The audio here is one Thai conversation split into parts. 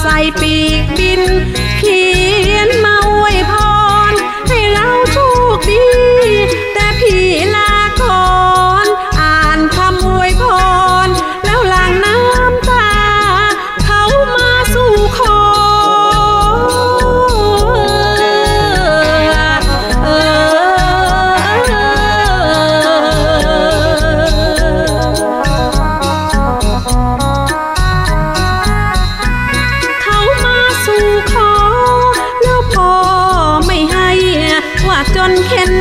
ใส่ปีกบินขี่ จนเข็น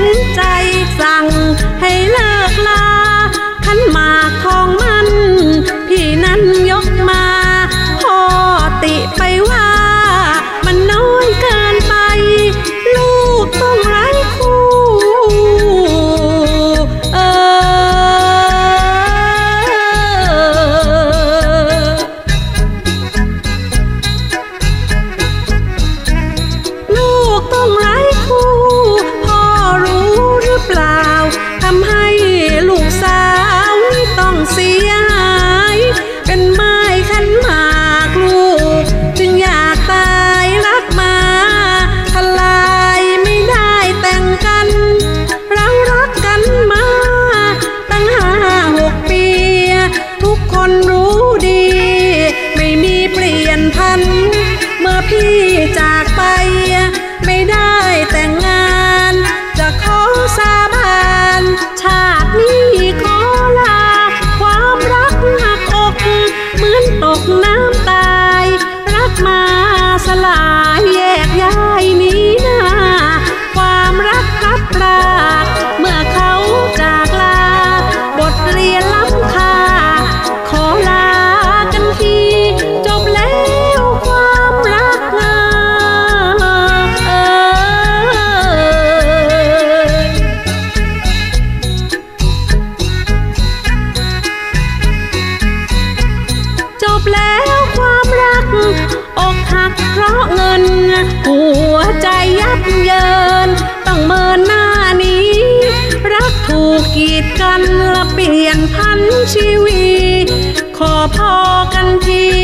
บแล้วความรัก อกหักเพราะเงิน หัวใจยับเยิน ต้องเมินหน้านี้ รักถูกกีดกันและเปลี่ยนพันชีวี ขอพอกันที